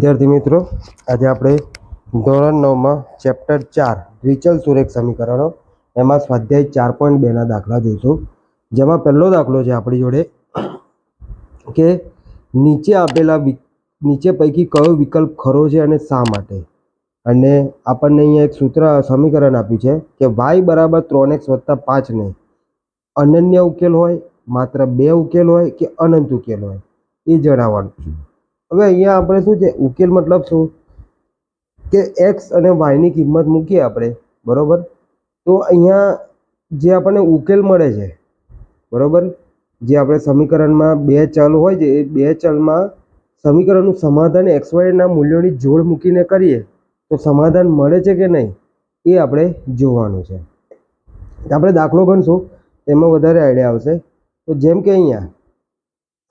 વિદ્યાર્થી મિત્રો, આજે આપણે ધોરણ નવમાં ચેપ્ટર ચાર દ્વિચલ સુરેખ સમીકરણો, એમાં સ્વાધ્યાય ચાર પોઈન્ટ બેના દાખલા જોઈશું. જેમાં પહેલો દાખલો છે આપણી જોડે, કે નીચે આપેલા નીચે પૈકી કયો વિકલ્પ ખરો છે અને શા માટે? અને આપણને અહીંયા એક સૂત્ર સમીકરણ આપ્યું છે કે વાય બરાબર ત્રણ એક્સ વત્તા પાંચને અનન્ય ઉકેલ હોય, માત્ર બે ઉકેલ હોય કે અનંત ઉકેલ હોય? એ જણાવવાનું હવે અહીંયા આપણે શું છે? ઉકેલ મતલબ શું? કે એક્સ અને વાયની કિંમત મૂકીએ આપણે, બરાબર? તો અહીંયા જે આપણને ઉકેલ મળે છે, બરાબર? જે આપણે સમીકરણમાં બે ચલ હોય છે, એ બે ચલમાં સમીકરણનું સમાધાન એક્સ વાયના મૂલ્યોની જોડ મૂકીને કરીએ, તો સમાધાન મળે છે કે નહીં? એ આપણે જોવાનું છે. આપણે દાખલો ગણશું, તેમાં વધારે આઈડિયા આવશે. તો જેમ કે અહીંયા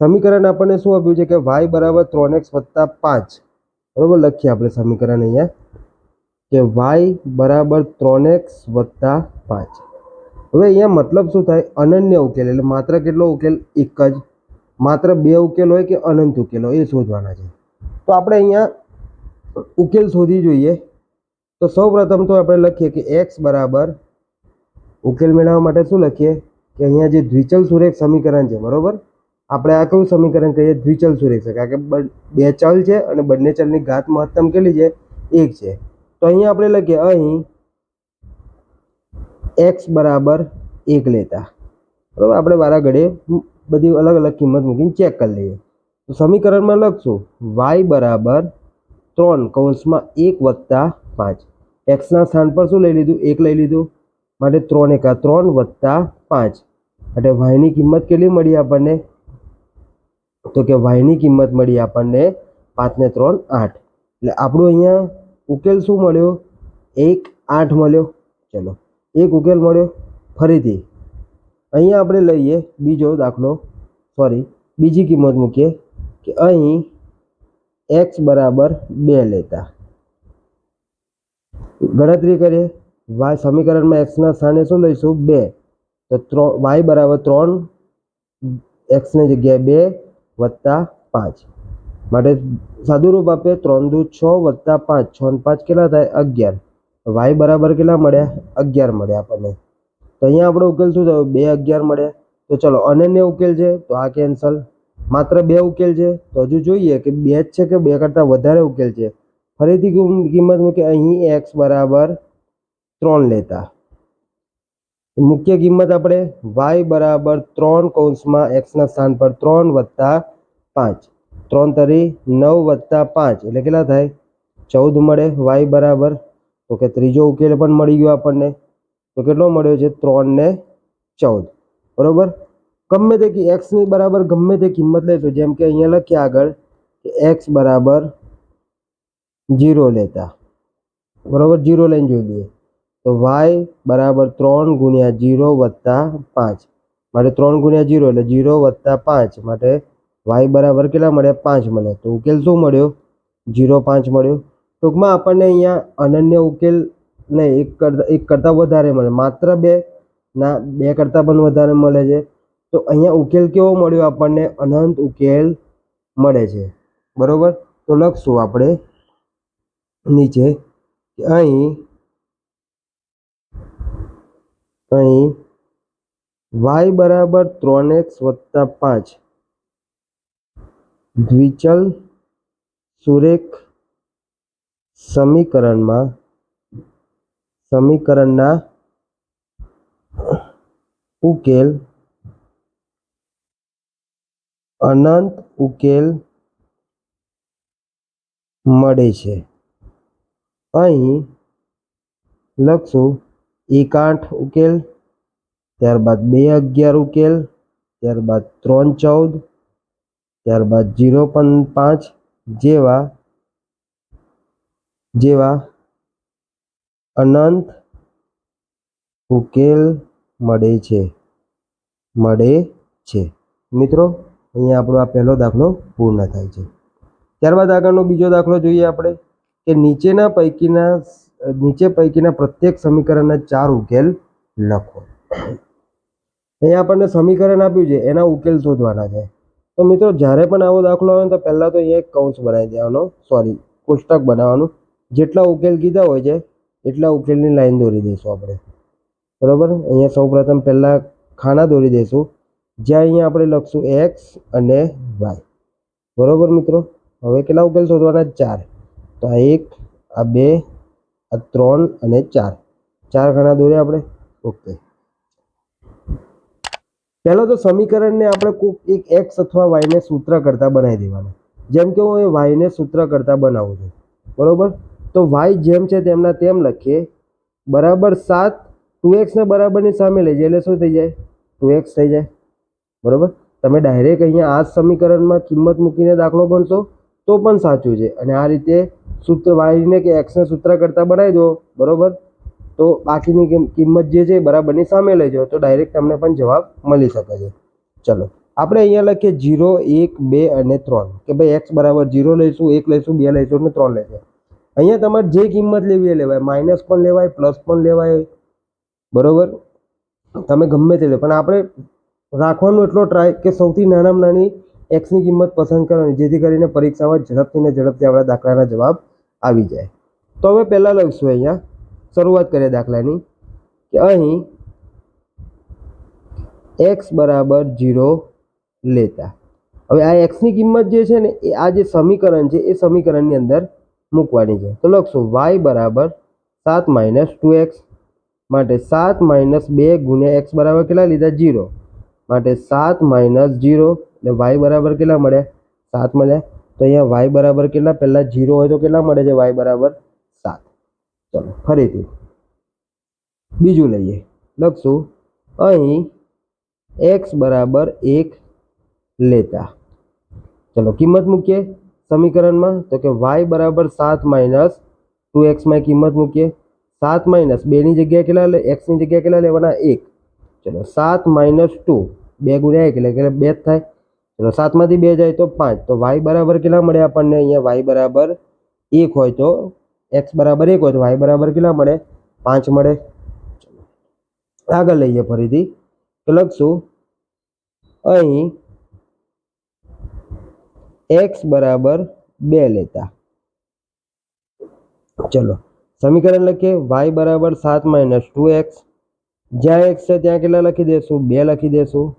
સમીકરણ આપણને શું આપ્યું છે કે વાય બરાબર ત્રણ એક્સ વત્તા પાંચ. બરાબર લખીએ આપણે સમીકરણ અહીંયા. કે વાય બરાબર ત્રણ એક્સ વત્તા પાંચ. હવે અહીંયા મતલબ શું થાય? અનન્ય ઉકેલ, એટલે માત્ર કેટલો ઉકેલ? એક જ. માત્ર બે ઉકેલ હોય કે અનંત ઉકેલ હોય? એ શોધવાના છે. તો આપણે અહીંયા ઉકેલ શોધી જોઈએ. તો સૌ પ્રથમ તો આપણે લખીએ કે એક્સ બરાબર ઉકેલ મેળવવા માટે શું લખીએ? કે અહીંયા જે દ્વિચલ સુરેખ સમીકરણ છે, બરોબર? આપણે આ કયું સમીકરણ કહીએ? દ્વિચલ છે કારણ કે બે ચલ છે અને બંને ચલની ઘાત મહત્તમ કેટલી છે? એક છે. તો અહીંયા આપણે લખીએ, અહીં એક્સ બરાબર એક લેતા. બરાબર? આપણે વારા ઘડે બધી અલગ અલગ કિંમત મૂકીને ચેક કરી લઈએ. તો સમીકરણમાં લખશું વાય બરાબર ત્રણ કૌંસમાં એક વત્તા પાંચ. એક્સના સ્થાન પર શું લઈ લીધું? એક લઈ લીધું. માટે ત્રણ એકા ત્રણ વત્તા પાંચ. એટલે વાયની કિંમત કેટલી મળી આપણને? તો કે વાયની કિંમત મળી આપણને પાંચને ત્રણ આઠ. એટલે આપણું અહીંયા ઉકેલ શું મળ્યો? એક આઠ મળ્યો. ચલો, એક ઉકેલ મળ્યો. ફરીથી અહીંયા આપણે લઈએ બીજો દાખલો. સોરી બીજી કિંમત મૂકીએ કે અહીં એક્સ બરાબર બે લેતા. ગણતરી કરીએ. વાય સમીકરણમાં એક્સના સ્થાને શું લઈશું? બે. તો ત્રણ વાય બરાબર ત્રણ એક્સની જગ્યાએ બે વત્તા પાંચ. માટે સાદું રૂપ આપીએ ત્રણ દુ છ વત્તા પાંચ. છ ને પાંચ કેટલા થાય? અગિયાર. વાય બરાબર કેટલા મળ્યા? અગિયાર મળ્યા આપણને. તો અહીંયા આપણો ઉકેલ શું થયો? બે અગિયાર મળ્યા. તો ચલો, અનન્ય ઉકેલ છે, તો આ કેન્સલ માત્ર બે ઉકેલ છે. તો હજુ જોઈએ કે બે જ છે કે બે કરતાં વધારે ઉકેલ છે. ફરીથી કિંમ- કિંમત મૂકે અહીં એક્સ બરાબર ત્રણ લેતા. મુખ્ય કિંમત આપણે વાય બરાબર ત્રણ કૌંસમાં એક્સના સ્થાન પર ત્રણ વત્તા પાંચ. ત્રણ તરી નવ વત્તા પાંચ. એટલે કેટલા થાય? ચૌદ મળે વાય બરાબર. તો કે ત્રીજો ઉકેલ પણ મળી ગયો આપણને. તો કેટલો મળ્યો છે? ત્રણ ને ચૌદ. બરોબર? ગમે તે એક્સની બરાબર ગમે તે કિંમત લઈશું જેમ કે અહીંયા લખીએ આગળ કે એક્સ બરાબર જીરો લેતા. બરોબર? જીરો લઈને જોઈ લઈએ. તો વાય બરાબર ત્રણ ગુણ્યા જીરો વત્તા પાંચ. માટે ત્રણ ગુણ્યા જીરો એટલે જીરો વત્તા પાંચ. માટે વાય બરાબર કેટલા મળ્યા? પાંચ મળે તો ઉકેલ શું મળ્યો? જીરો પાંચ મળ્યો. ટૂંકમાં આપણને અહીંયા અનન્ય ઉકેલ નહીં, એક કરતાં એક કરતાં વધારે મળે. માત્ર બે ના, બે કરતાં પણ વધારે મળે છે. તો અહીંયા ઉકેલ કેવો મળ્યો આપણને? અનંત ઉકેલ મળે છે. બરાબર? તો લખશું આપણે નીચે અહીં અહીં વાય બરાબર ત્રણ એક્સ વત્તા પાંચ. દ્વિચલ સુરેખ સમીકરણમાં સમીકરણના ઉકેલ અનંત ઉકેલ મળે છે. અહીં લખશું એક આઠ ઉકેલ, ત્યારબાદ બે અગિયાર ઉકેલ, ત્યારબાદ ત્રણ ચૌદ, ત્યારબાદ પણ પાંચ, જેવા જેવા અનંત ઉકેલ મળે છે મળે છે. મિત્રો, અહીંયા આપણો આ પહેલો દાખલો પૂર્ણ થાય છે. ત્યારબાદ આગળનો બીજો દાખલો જોઈએ આપણે, કે નીચેના પૈકીના નીચે પૈકીના પ્રત્યેક સમીકરણના ચાર ઉકેલ લખો. અહીંયા આપણને સમીકરણ આપ્યું છે, એના ઉકેલ શોધવાના છે. તો મિત્રો, જ્યારે પણ આવો દાખલો આવે તો પહેલાં તો અહીંયા એક કૌંસ બનાવી દેવાનો. સોરી કોષ્ટક બનાવવાનું. જેટલા ઉકેલ કીધા હોય છે, એટલા ઉકેલની લાઈન દોરી દઈશું આપણે. બરાબર? અહીંયા સૌપ્રથમ પહેલાં ખાના દોરી દઈશું. જ્યાં અહીંયા આપણે લખશું એક્સ અને વાય બરાબર મિત્રો? હવે કેટલા ઉકેલ શોધવાના? ચાર. તો આ એક, આ બે આ ત્રણ અને ચાર. ચાર ઘણા દોર્યા આપણે? ઓકે પહેલો તો સમીકરણને આપણે કોઈક એક એક્સ અથવા વાયને સૂત્ર કરતાં બનાવી દેવાના. જેમ કે હું એ વાયને સૂત્ર કરતાં બનાવું છું. બરાબર? તો વાય જેમ છે તેમના તેમ લખીએ. બરાબર સાત, ટુ એક્સને બરાબરની સામે લઈ જાય એટલે શું થઈ જાય? ટુ એક્સ થઈ જાય. બરાબર? તમે ડાયરેક્ટ અહીંયા આ સમીકરણમાં કિંમત મૂકીને દાખલો ગણશો. તો પણ સાચું છે. અને આ રીતે સૂત્ર વાયને કે એક્સને સૂત્ર કરતાં બનાવી દો, બરાબર? તો બાકીની કિંમત જે છે બરાબરની સામે લઈ જાઓ, તો ડાયરેક્ટ તમને પણ જવાબ મળી શકે છે. ચલો, આપણે અહીંયા લખીએ જીરો, એક, બે અને ત્રણ. કે ભાઈ એક્સ બરાબર જીરો લઈશું, એક લઈશું, બે લઈશું અને ત્રણ લઈશું અહીંયા તમારે જે કિંમત લેવી એ લેવાય. માઇનસ પણ લેવાય પ્લસ પણ લેવાય. બરાબર? તમે ગમે તે લે. પણ આપણે રાખવાનું એટલો ટ્રાય કે સૌથી નાનામાં નાની એક્સની કિંમત પસંદ કરવાની જેથી કરીને પરીક્ષામાં ઝડપથી ને ઝડપથી આપણા દાખલાના જવાબ આવી જાય. તો હવે પહેલાં લખશું અહીંયા. શરૂઆત કરીએ દાખલાની. કે અહીં એક્સ બરાબર જીરો લેતા. હવે આ એક્સની કિંમત જે છે ને, એ આ જે સમીકરણ છે, એ સમીકરણની અંદર મૂકવાની છે. તો લખશું વાય બરાબર સાત માઇનસ ટુ એક્સ માટે સાત માઇનસ બે ગુણ્યા એક્સ બરાબર કેટલા લીધા? જીરો માટે સાત માઇનસ જીરો એટલે વાય બરાબર કેટલા મળ્યા સાત મળ્યા તો અહીંયા વાય બરાબર કેટલા? પહેલાં જીરો હોય તો કેટલા મળે છે? વાય બરાબર સાત. ચલો, ફરીથી. બીજું લઈએ. લખશું. અહીં એક્સ બરાબર એક લેતા. ચલો, કિંમત મૂકીએ સમીકરણમાં. તો કે વાય બરાબર સાત માઇનસ ટુ એક્સમાં કિંમત મૂકીએ. સાત માઇનસ બેની જગ્યાએ કેટલા લે? એક્સની જગ્યાએ કેટલા લેવાના? એક. ચલો, સાત માઇનસ ટુ. બે ગુણ્યા એક એટલે કે બે જ થાય. ચલો સાતમાંથી બે જાય તો પાંચ. તો વાય બરાબર કેટલા મળે આપણને? અહીંયા વાય બરાબર એક હોય તો એક્સ બરાબર એક હોય તો વાય બરાબર કેટલા મળે? પાંચ મળે. ચલો. આગળ લઈએ ફરીથી. તો લખશું. અહીં એક્સ બરાબર બે લેતા. ચલો. સમીકરણ લખીએ. વાય બરાબર સાત માઇનસ ટુ એક્સ જ્યાં એક્સ છે ત્યાં કેટલા લખી દેશું? બે લખી દેશું.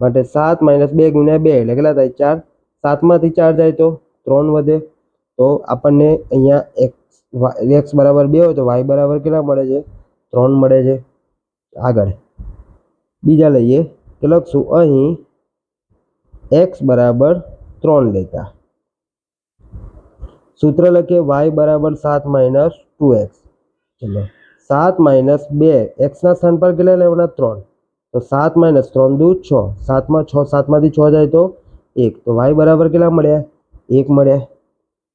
માટે સાત માઇનસ બે ગુણ્યા બે એટલે કેટલા થાય? ચાર. સાતમાંથી ચાર જાય તો ત્રણ વધે. તો આપણને અહીંયા એક્સ એક્સ બરાબર બે હોય તો વાય બરાબર કેટલા મળે છે? ત્રણ મળે છે. આગળ. બીજા લઈએ. કે લખશું, અહીં એક્સ બરાબર ત્રણ લેતા. સૂત્ર લખીએ વાય બરાબર સાત માઇનસ ટુ એક્સ. ચલો. સાત માઇનસ બે, એક્સના સ્થાન પર કેટલા લેવાના? ત્રણ. તો સાત માઇનસ ત્રણ દુ છ. સાતમાં છ, સાતમાંથી છ જાય તો એક. તો વાય બરાબર કેટલા મળ્યા એક મળ્યા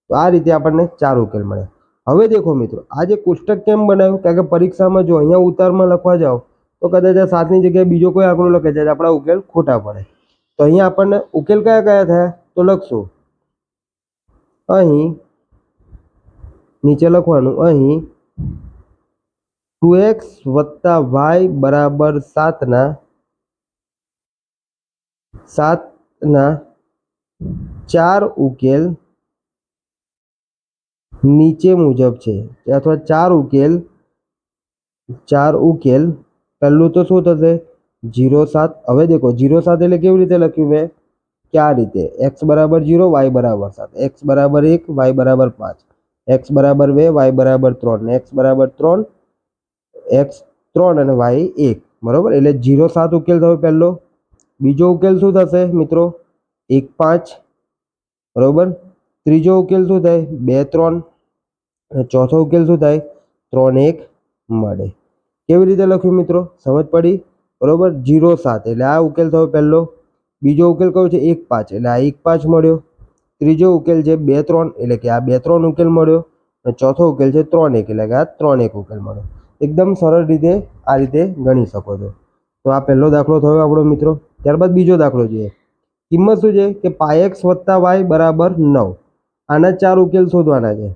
તો આ રીતે આપણને ચાર ઉકેલ મળ્યા હવે દેખો મિત્રો, આ જે કેમ બનાવ્યું? કારણ કે પરીક્ષામાં જો અહીંયા ઉતારમાં લખવા જાઓ, તો કદાચ આ સાતની જગ્યાએ બીજો કોઈ આંકડો લખે છે, આપણા ઉકેલ ખોટા પડે. તો અહીંયા આપણને ઉકેલ કયા કયા થયા? તો લખશું. અહીં નીચે લખવાનું, અહીં ટુ એક્સ વત્તા વાય બરાબર સાતના સાતના ચાર ઉકેલ નીચે મુજબ છે અથવા ચાર ઉકેલ ચાર ઉકેલ પહેલું તો શું થશે જીરો સાત હવે દેખો જીરો સાત એટલે કેવી રીતે લખ્યું મેં કે આ રીતે એક્સ બરાબર જીરો વાય બરાબર સાત એક્સ બરાબર એક વાય બરાબર પાંચ એક્સ બરાબર બે વાય બરાબર ત્રણ એક્સ બરાબર ત્રણ એક્સ ત્રણ અને વાય એક, બરાબર? એટલે જીરો સાત ઉકેલ થયો પહેલો. બીજો ઉકેલ શું થશે મિત્રો? એક પાંચ, બરાબર? ત્રીજો ઉકેલ શું થાય? બે ત્રણ. અને ચોથો ઉકેલ શું થાય? ત્રણ એક મળે. કેવી રીતે લખ્યું મિત્રો? સમજ પડી? બરાબર? જીરો સાત. એટલે આ ઉકેલ થયો પહેલો. બીજો ઉકેલ કયો છે? એક પાંચ. એટલે આ એક પાંચ મળ્યો. ત્રીજો ઉકેલ છે બે ત્રણ. એટલે કે આ બે ત્રણ ઉકેલ મળ્યો. અને ચોથો ઉકેલ છે ત્રણ એક. એટલે કે આ ત્રણ એક ઉકેલ મળ્યો. એકદમ સરળ રીતે આ રીતે ગણી શકો છો. તો આ પહેલો દાખલો થયો આપણો મિત્રો. ત્યારબાદ બીજો દાખલો જોઈએ. કિંમત શું છે? કે પાયક્સ વત્તા વાય બરાબર નવ. આના ચાર ઉકેલ શોધવાના છે.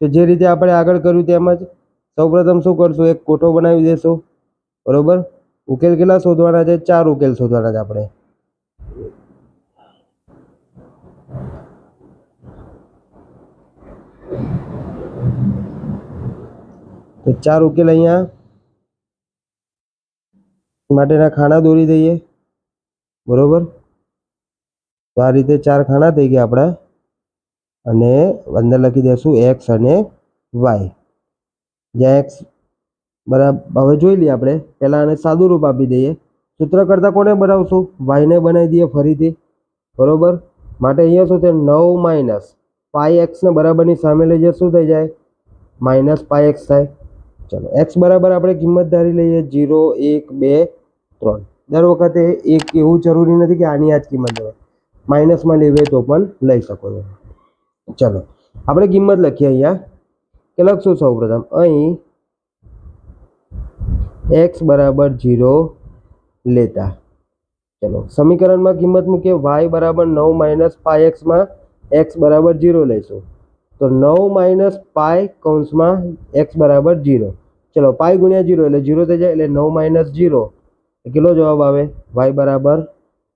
તો જે રીતે આપણે આગળ કર્યું તેમ જ સૌપ્રથમ શું કરશું? એક કોઠો બનાવી દેશું. બરાબર? ઉકેલ કેટલા શોધવાના છે? ચાર ઉકેલ શોધવાના છે આપણે. તો ચાર ઉકેલ અહીંયા માટેના ખાના દોરી દઈએ. બરોબર? તો આ રીતે ચાર ખાના થઈ ગયા આપણા. અને અંદર લખી દઈશું એક્સ અને વાય જ્યાં એક્સ બરાબર, હવે જોઈ લઈએ આપણે. પહેલાં આને સાદું રૂપ આપી દઈએ. સૂત્ર કરતાં કોને બનાવશું? વાયને બનાવી દઈએ ફરીથી. બરોબર? માટે અહીંયા શું થાય? નવ માઇનસ પાઈ એક્સને બરાબરની સામે લઈ જઈએ શું થઈ જાય માઇનસ પાઈ એક્સ થાય. ચલો એક્સ બરાબર આપણે કિંમત ધારી લઈએ જીરો, એક, બે, ત્રણ. દર વખતે એક એવું જરૂરી નથી કે આની આ જ કિંમત લેવાય માઇનસમાં લેવી તો પણ લઈ શકો છો. ચલો, આપણે કિંમત લખીએ અહીંયા. કે લખશું સૌ પ્રથમ? અહીં એક્સ બરાબર જીરો લેતા. ચલો, સમીકરણમાં કિંમત મૂકીએ. વાય બરાબર નવ માઇનસ પાય એક્સમાં એક્સ બરાબર જીરો લઈશું. તો નવ માઇનસ પાય કૌંસમાં એક્સ બરાબર જીરો. ચલો પાય ગુણ્યા જીરો એટલે જીરો થઈ જાય એટલે નવ માઇનસ જીરો. કેટલો જવાબ આવે? વાય બરાબર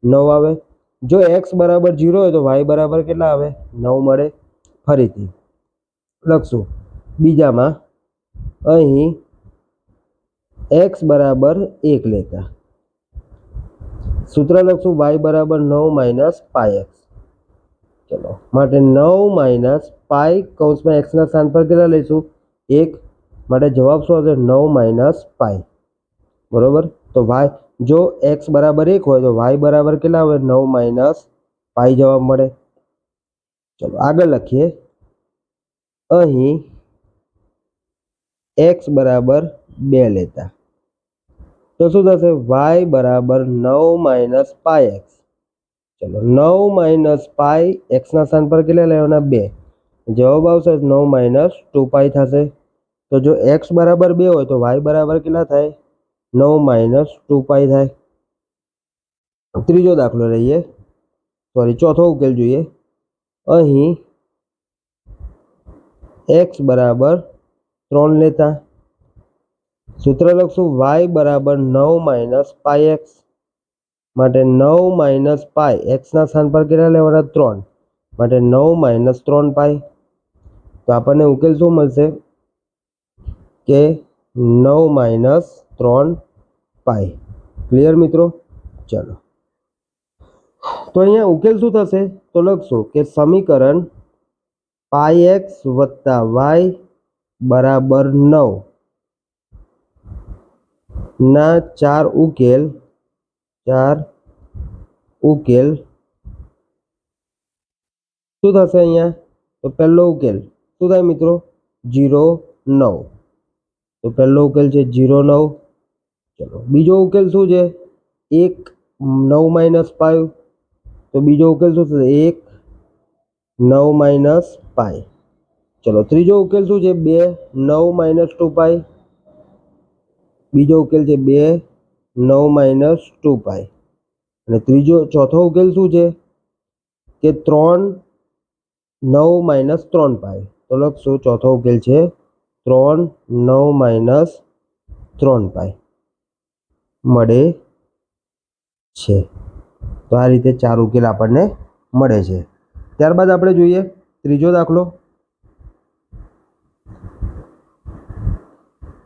નવ આવે. જો એક્સ બરાબર જીરો હોય તો વાય બરાબર કેટલા આવે? નવ મળે ફરીથી. લખશું. બીજામાં અહીં એક્સ બરાબર એક લેતા. સૂત્ર લખશું વાય બરાબર નવ માઇનસ પાય એક્સ. ચલો, માટે નવ માઇનસ પાય કૌંસમાં એક્સના સ્થાન પર કેટલા લઈશું? એક માટે જવાબ શું આવશે? નવ માઇનસ પાય બરોબર? તો વાય, જો એક્સ બરાબર એક હોય તો વાય બરાબર કેટલા આવે? નવ માઇનસ પાઈ જવાબ મળે. ચલો, આગળ લખીએ. અહીં એક્સ બરાબર બે લેતા. તો શું થશે? વાય બરાબર નવ માઇનસ પાય એક્સ. ચલો, નવ માઇનસ પાય એક્સના સ્થાન પર કેટલા લેવાના? બે. જવાબ આવશે નવ માઇનસ ટુ પાય થશે. તો જો એક્સ બરાબર બે હોય તો વાય બરાબર કેટલા થાય? નવ માઇનસ ટુ પાય થાય. ત્રીજો દાખલો લઈએ. સોરી ચોથો ઉકેલ જોઈએ. અહીં એક્સ બરાબર ત્રણ લેતા. સૂત્ર લખશું વાય બરાબર નવ માઇનસ પાય એક્સ માટે નવ માઇનસ પાય એક્સના સ્થાન પર કેટલા લેવાના? ત્રણ. માટે નવ માઇનસ ત્રણ પાય તો આપણને ઉકેલ શું મળશે? કે નવ માઇનસ ત્રણ પાય ક્લિયર મિત્રો? ચલો. તો અહીંયા ઉકેલ શું થશે? તો લખશું કે સમીકરણ પાય એક્સ વત્તા વાય બરાબર નવ. ના, ચાર ઉકેલ ચાર ઉકેલ. શું થશે અહીંયા? તો પહેલો ઉકેલ. શું થાય મિત્રો? જીરો, નવ. તો પહેલો ઉકેલ છે જીરો નવ. ચલો, બીજો ઉકેલ શું છે? એક નવ માઇનસ ફાઈવ. તો બીજો ઉકેલ શું થશે? એક નવ માઇનસ પાય ચલો, ત્રીજો ઉકેલ શું છે? બે નવ માઇનસ ટુ પાય બીજો ઉકેલ છે બે નવ માઇનસ ટુ પાય અને ત્રીજો, ચોથો ઉકેલ શું છે? કે ત્રણ નવ માઇનસ ત્રણ પાય તો લખશું, ચોથો ઉકેલ છે ત્રણ નવ માઇનસ ત્રણ પાય મળે છે. તો આ રીતે ચાર ઉકેલ આપણને મળે છે. ત્યારબાદ આપણે જોઈએ ત્રીજો દાખલો.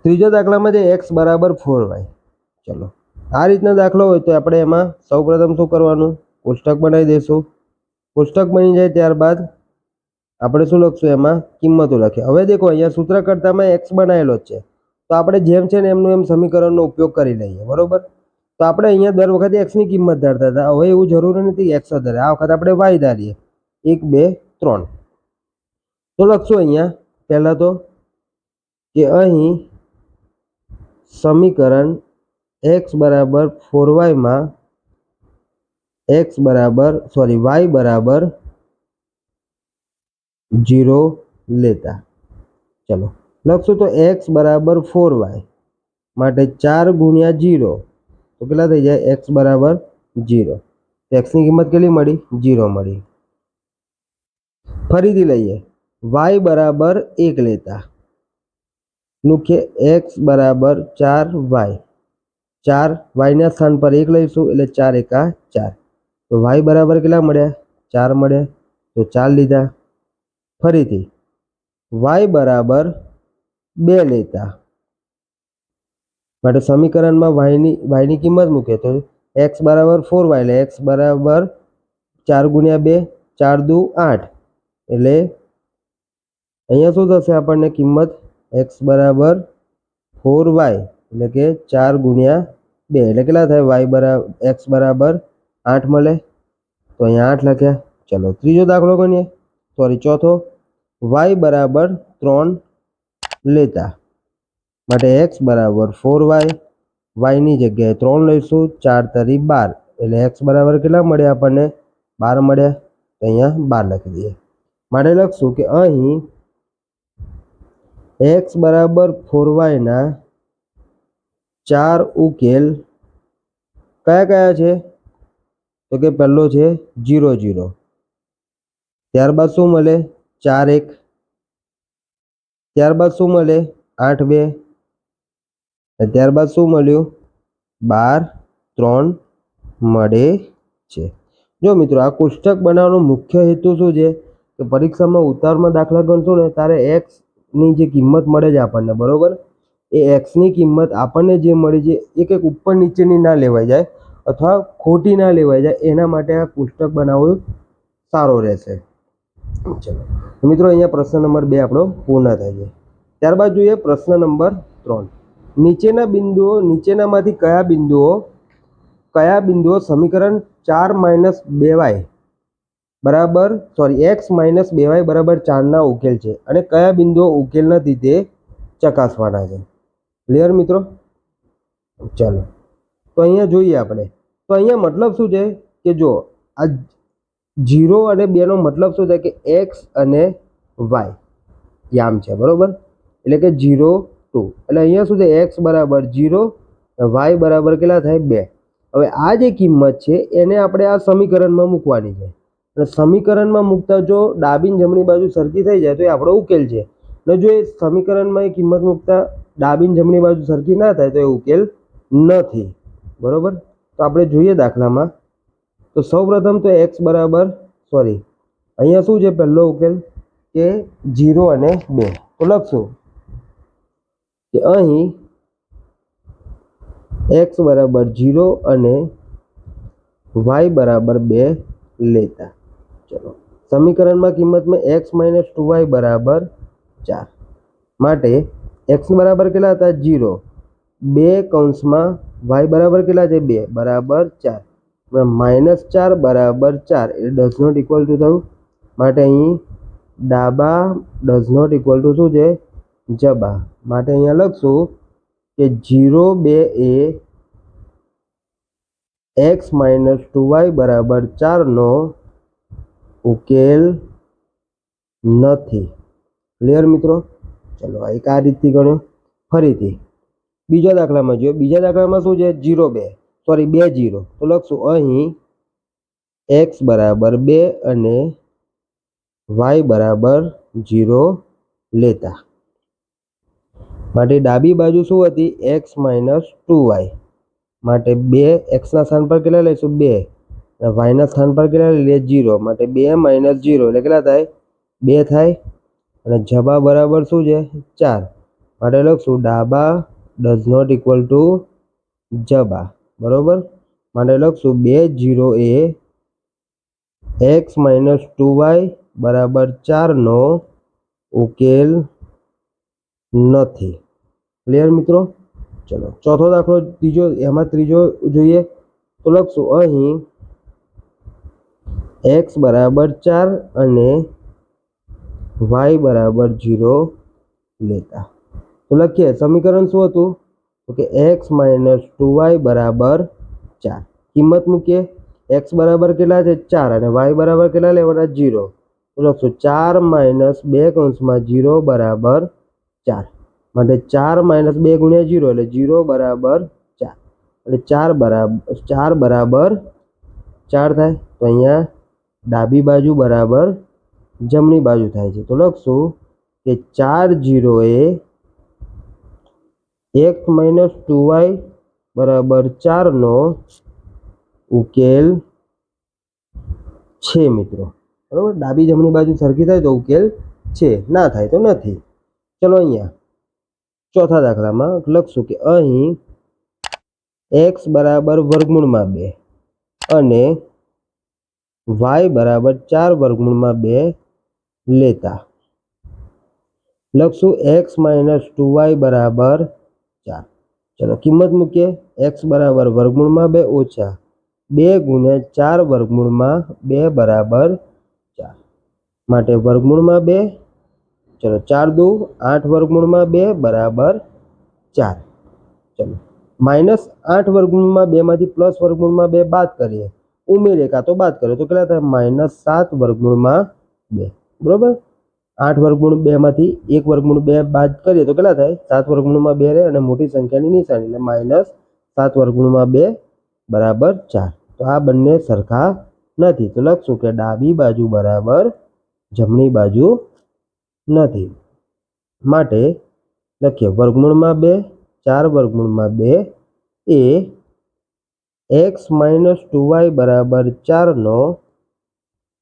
ત્રીજો દાખલામાં છે એક્સ બરાબર ફોર વાય. ચલો. આ રીતનો દાખલો હોય તો આપણે એમાં સૌપ્રથમ શું કરવાનું? કોષ્ટક બનાવી દઈશું કોષ્ટક બની જાય ત્યારબાદ આપણે શું લખશું એમાં? કિંમતો લખીએ. હવે દેખો, અહીંયા સૂત્રકર્તામાં એક્સ બનાવેલો જ છે. તો આપણે જેમ છે ને એમનું એમ સમીકરણનો ઉપયોગ કરી લઈએ, બરોબર? તો આપણે અહીંયા દર વખતે એક્સની કિંમત ધારતા હતા. હવે એવું જરૂરી નથી એક્સ ધારે આ વખત આપણે વાય ધારીએ. એક, બે, ત્રણ. તો લખશું અહીંયા, પહેલાં તો, કે અહીં સમીકરણ એક્સ બરાબર ફોર વાયમાં એક્સ બરાબર સોરી વાય બરાબર જીરો લેતા ચલો લખશું તો એક્સ બરાબર ફોર વાય માટે ચાર ગુણ્યા જીરો, તો કેટલા થઈ જાય? એક્સ બરાબર જીરો. એક્સની કિંમત કેટલી મળી? જીરો મળી. ફરીથી લઈએ. વાય બરાબર એક લેતા. લખીએ એક્સ બરાબર ચાર વાય ચાર વાયના સ્થાન પર એક લઈશું, એટલે ચાર એકા ચાર. તો વાય બરાબર કેટલા મળ્યા? ચાર મળ્યા. તો ચાર લીધા. ફરીથી વાય બરાબર બે લેતા. માટે સમીકરણમાં વાયની વાયની કિંમત મૂકે તો એક્સ બરાબર ફોર વાય એટલે એક્સ બરાબર ચાર ગુણ્યા બે, ચાર દુ આઠ. એટલે અહીંયા શું થશે આપણને કિંમત? એક્સ બરાબર ફોર વાય એટલે કે ચાર ગુણ્યા બે. એટલે કેટલા થાય? વાય બરાબર એક્સ બરાબર આઠ મળે. તો અહીંયા આઠ લખ્યા. ચલો, ત્રીજો દાખલો ગણીએ. સોરી, ચોથો વાય બરાબર ત્રણ લેતા. માટે એક્સ બરાબર ફોર વાય વાયની જગ્યાએ ત્રણ લઈશું, ચાર તરી બાર. એટલે એક્સ બરાબર કેટલા મળ્યા આપણને? બાર મળ્યા. અહીંયા બાર લખી દઈએ. માટે લખશું કે અહીં એક્સ બરાબર ફોર વાયના ચાર ઉકેલ કયા કયા છે? તો કે પહેલો છે જીરો જીરો ત્યારબાદ શું મળે? ચાર એક. ત્યારબાદ શું મળે? આઠ બે. ત્યારબાદ શું મળ્યું? બાર ત્રણ મળે છે. જો મિત્રો, આ કોષ્ટક બનાવવાનો મુખ્ય હેતુ શું છે? કે પરીક્ષામાં ઉતારમાં દાખલા ગણશો ને ત્યારે એક્સની જે કિંમત મળે છે આપણને, બરાબર? એ એક્સની કિંમત આપણને જે મળી છે, એક એક ઉપર નીચેની ના લેવાઈ જાય, અથવા ખોટી ના લેવાઈ જાય, એના માટે આ પુસ્તક બનાવવું સારો રહેશે. ચલો. મિત્રો, અહીંયા પ્રશ્ન નંબર બે આપણો પૂર્ણ થાય છે. ત્યારબાદ જોઈએ પ્રશ્ન નંબર ત્રણ. નીચેના બિંદુઓ, નીચેનામાંથી કયા બિંદુઓ કયા બિંદુઓ સમીકરણ ચાર માઇનસ બે વાય બરાબર સોરી એક્સ માઇનસ બે વાય બરાબર ચારના ઉકેલ છે અને કયા બિંદુઓ ઉકેલ નથી તે ચકાસવાના છે. ક્લિયર મિત્રો? ચાલો. તો અહીંયા જોઈએ આપણે. તો અહીંયા મતલબ શું છે કે જો આ જીરો અને બેનો મતલબ શું થાય કે એક્સ અને વાય. યામ છે, બરોબર? એટલે કે જીરો ટુ. એટલે અહીંયા શું થાય એક્સ બરાબર જીરો વાય બરાબર કેટલા થાય? બે. હવે આ જે કિંમત છે, એને આપણે આ સમીકરણમાં મૂકવાની છે. અને સમીકરણમાં મૂકતા જો ડાબી જમણી બાજુ સરખી થઈ જાય, તો એ આપણો ઉકેલ છે. અને જો એ સમીકરણમાં એ કિંમત મૂકતા ડાબી જમણી બાજુ સરખી ના થાય, તો એ ઉકેલ નથી. બરાબર? તો આપણે જોઈએ દાખલામાં. તો સૌપ્રથમ તો એક્સ બરાબર સોરી અહીંયા શું છે પહેલો ઉકેલ? કે જીરો અને બે. તો લખશું કે અહીં એક્સ બરાબર જીરો અને વાય બરાબર બે લેતા. ચલો, સમીકરણમાં કિંમતમાં એક્સ માઇનસ ટુ વાય બરાબર ચાર. માટે એક્સ બરાબર કેટલા હતા? જીરો બે કૌંસમાં વાય બરાબર કેટલા છે? બે. બરાબર ચાર. માઇનસ ચાર બરાબર ચાર એ ડઝ નોટ ઇક્વલ ટુ થયું? માટે અહીં ડાબા ડઝ નોટ ઇક્વલ ટુ શું છે? જબા. માટે અહીંયા લખશું કે જીરો બે એ એક્સ માઇનસ ટુ વાય બરાબર ચારનો ઉકેલ નથી. ક્લિયર મિત્રો? ચલો એક આ રીતથી ગણ્યું. ફરીથી. બીજા દાખલામાં જોઈએ બીજા દાખલામાં શું છે? જીરો બે. સોરી, બે જીરો. તો લખશું અહીં એક્સ બરાબર બે અને વાય બરાબર જીરો લેતા. માટે ડાબી બાજુ શું હતી? X minus two Y. માટે બે એક્સના સ્થાન પર કેટલા લઈશું? બે. અને વાયના સ્થાન પર કેટલા લઈએ? જીરો. માટે બે માઇનસ જીરો. એટલે કેટલા થાય? બે થાય. અને જબા બરાબર શું છે? ચાર. માટે લખશું ડાબા ડઝ નોટ ઇક્વલ ટુ જબા બરોબર? માટે લખશું બે જીરો એ, એક્સ માઇનસ ટુ વાય બરાબર ચારનો ઉકેલ નથી. ક્લિયર મિત્રો? ચલો, ચોથો દાખલો ત્રીજો, એમાં ત્રીજો જોઈએ તો લખશું અહીં એક્સ બરાબર ચાર અને વાય બરાબર જીરો લેતા. તો લખીએ, સમીકરણ શું હતું? તો કે એક્સ માઇનસ ટુ વાય બરાબર ચાર. કિંમત મૂકીએ. એક્સ બરાબર કેટલા છે? ચાર. અને વાય બરાબર કેટલા લેવાના? જીરો તો લખશું ચાર માઇનસ બે કૌંસમાં જીરો બરાબર ચાર. માટે ચાર માઇનસ બે ગુણ્યા જીરો એટલે જીરો બરાબર ચાર. એટલે ચાર બરાબર ચાર બરાબર ચાર થાય. તો અહીંયા ડાબી બાજુ બરાબર જમણી બાજુ થાય છે. તો લખશું કે ચાર જીરો એ એક માઇનસ ટુ વાય બરાબર ચારનો ઉકેલ છે મિત્રો. બરાબર? ડાબી જમણી બાજુ સરખી થાય તો ઉકેલ છે. ના થાય તો નથી. ચલો અહીંયા ચોથા દાખલામાં લખશું કે અહીં એક્સ બરાબર વર્ગમૂળમાં બે અને વાય બરાબર ચાર વર્ગમૂળમાં બે લેતા. લખશું એક્સ માઇનસ ટુ વાય બરાબર ચાર ચલો, કિંમત મૂકીએ. એક્સ બરાબર વર્ગમૂળમાં બે ઓછા. બે ગુણ્યા ચાર વર્ગમૂળમાં બે બરાબર ચાર. માટે વર્ગમૂળમાં બે. ચલો, ચાર દુ આઠ વર્ગમૂળમાં બે બરાબર ચાર. ચલો, માઇનસ આઠ વર્ગમૂળમાં બેમાંથી પ્લસ વર્ગમૂળમાં બે બાદ કરીએ. ઉમેરીએ કાં તો બાદ કરીએ તો કેટલા થાય? માઇનસ સાત વર્ગમૂળમાં બે. બરોબર? આઠ વર્ગમૂળ બેમાંથી એક વર્ગમૂળ બે બાદ કરીએ તો કેટલા થાય? સાત વર્ગમૂળમાં બે રહે અને મોટી સંખ્યાની નિશાની. એટલે માઇનસ સાત વર્ગમૂળમાં બે બરાબર ચાર. તો આ બંને સરખા નથી. તો લખશું કે ડાબી બાજુ બરાબર, જમણી બાજુ નથી. માટે લખીએ વર્ગમૂળમાં બે, ચાર વર્ગમૂળમાં બે એ એક્સ માઇનસ ટુ વાય બરાબર ચારનો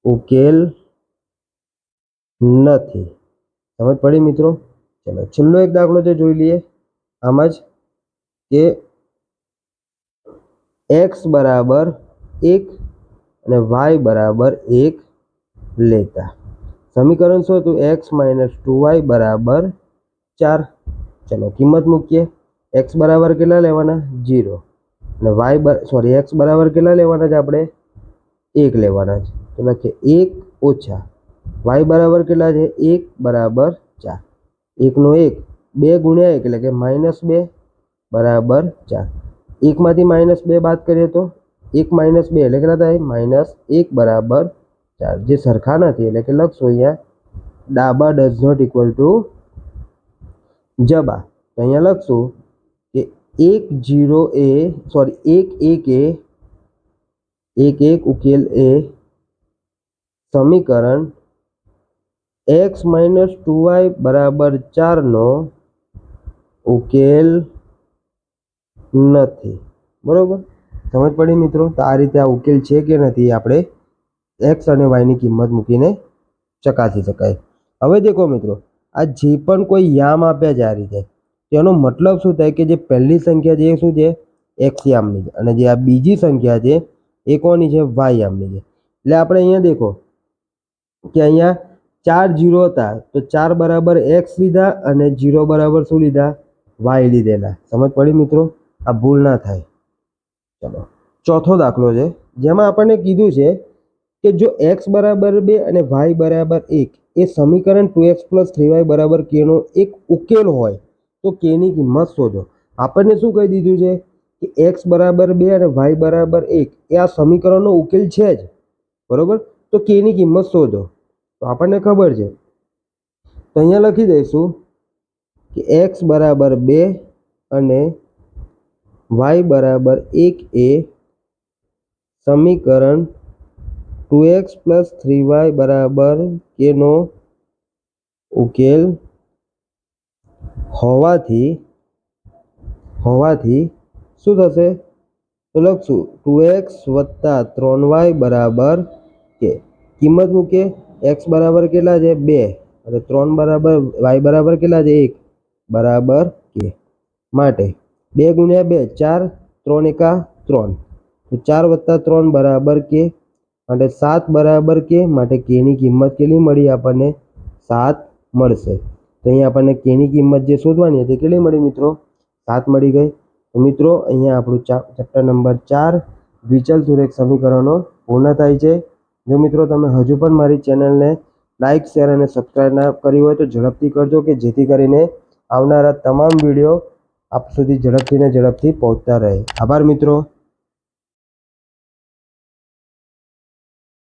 ઉકેલ નથી. સમજ પડી મિત્રો? ચલો, છેલ્લો એક દાખલો જે જોઈ લઈએ. આમાં જ કે એક્સ બરાબર એક અને વાય બરાબર એક લેતા. સમીકરણ શું હતું? એક્સ માઇનસ ટુ વાય બરાબર ચાર. ચલો, કિંમત મૂકીએ. એક્સ બરાબર કેટલા લેવાના? જીરો અને વાય સોરી એક્સ બરાબર કેટલા લેવાના છે આપણે? એક લેવાના છે. તો લખીએ, એક ઓછા વાય બરાબર કેટલા છે? એક બરાબર ચાર. એકનો એક, બે ગુણ્યા એક એટલે કે માઇનસ બે બરાબર ચાર. એકમાંથી માઇનસ બે બાદ કરીએ તો? એક માઇનસ બે એટલે કેટલા થાય? માઇનસ એક બરાબર ચાર. જે સરખા નથી એટલે કે લખશું અહીંયા, ડાબા ડઝ નોટ ઇક્વલ ટુ જબા. તો અહીંયા લખશું કે એક જીરો એ સોરી એક એક એ, એક એક ઉકેલ એ સમીકરણ એક્સ માઇનસ ટુ વાય બરાબર ચારનો ઉકેલ નથી. બરાબર? સમજ પડી મિત્રો? તો આ રીતે આ ઉકેલ છે કે નથી આપણે એક્સ અને વાયની કિંમત મૂકીને ચકાસી શકાય. હવે દેખો મિત્રો, આ જે પણ કોઈ યામ આપ્યા છે આ રીતે, તેનો મતલબ શું થાય કે જે પહેલી સંખ્યા છે એ શું છે? એક્સ યામની છે. અને જે આ બીજી સંખ્યા છે એ કોની છે? વાય યામની છે. એટલે આપણે અહીંયા દેખો કે અહીંયા ચાર જીરો હતા તો ચાર બરાબર એક્સ લીધા અને જીરો બરાબર શું લીધા? વાય લીધેલા. સમજ પડી મિત્રો? આ ભૂલ ના થાય. ચલો. ચોથો દાખલો છે. જેમાં આપણને કીધું છે કે જો એક્સ બરાબર બે અને વાય બરાબર એક, એ સમીકરણ two x plus three y બરાબર કેનો એક ઉકેલ હોય, તો કેની કિંમત શોધો. આપણને શું કહી દીધું છે? કે એક્સ બરાબર બે અને વાય બરાબર એક, એ આ સમીકરણનો ઉકેલ છે જ. બરાબર? તો કેની કિંમત શોધો. તો આપણને ખબર છે. તો અહીંયા લખી દઈશું કે એક્સ બરાબર બે અને વાય બરાબર એક એ સમીકરણ two x plus three y બરાબર કેનો ઉકેલ હોવાથી હોવાથી શું થશે? તો લખશું ટુ એક્સ વત્તા ત્રણ વાય બરાબર કે કિંમત મૂકે એક્સ બરાબર કેટલા છે? બે. અને ત્રણ બરાબર, વાય બરાબર કેટલા છે? એક. બરાબર કે. માટે બે ગુણ્યા બે, ચાર, ત્રણ એકા ત્રણ. તો ચાર વત્તા ત્રણ બરાબર કે. માટે સાત બરાબર કે, માટે કેની કિંમત કેટલી મળી આપણને? સાત મળશે. તો અહીંયા આપણને કેની કિંમત જે શોધવાની હતી, કેટલી મળી મિત્રો? સાત મળી ગઈ. તો મિત્રો, અહીંયા આપણું ચેપ્ટર નંબર ચાર દ્વિચલ સુરેખ સમીકરણો પૂર્ણ થાય છે. જો મિત્રો તમે હજુ પણ મારી ચેનલને લાઇક શેર અને સબસ્ક્રાઈબ ના કરી હોય તો ઝડપથી કરજો કે જેથી કરીને આવનારા તમામ વીડિયો આપ સુધી ઝડપથી ને ઝડપથી પહોંચતા રહે. આભાર મિત્રો.